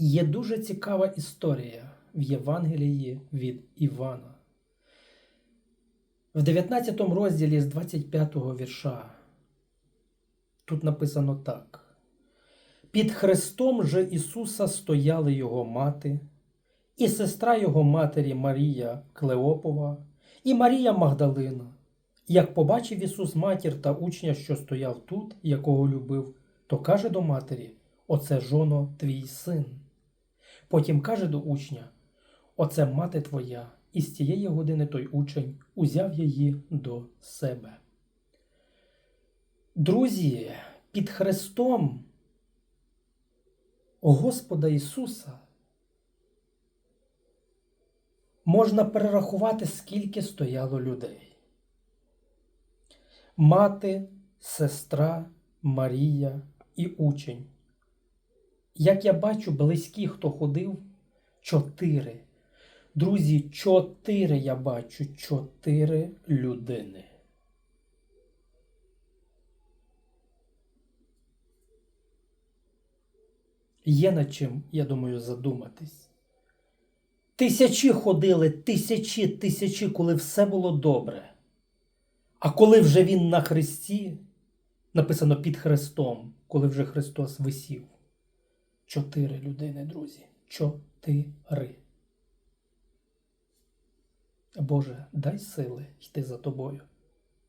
Є дуже цікава історія в Євангелії від Івана. В 19 розділі з 25 вірша тут написано так. Під хрестом же Ісуса стояли його мати, і сестра його матері Марія Клеопова, і Марія Магдалина. Як побачив Ісус матір та учня, що стояв тут, якого любив, то каже до матері: Оце жоно твій син. Потім каже до учня: Оце мати твоя, і з тієї години той учень узяв її до себе. Друзі, під Христом Господа Ісуса можна перерахувати, скільки стояло людей. Мати, сестра, Марія і учень. Як я бачу, близькі, хто ходив, чотири. Друзі, чотири я бачу, чотири людини. Є над чим, я думаю, задуматись. Тисячі ходили, тисячі, тисячі, коли все було добре. А коли вже він на хресті, написано під хрестом, коли вже Христос висів. Чотири людини, друзі. Чотири. Боже, дай сили йти за тобою.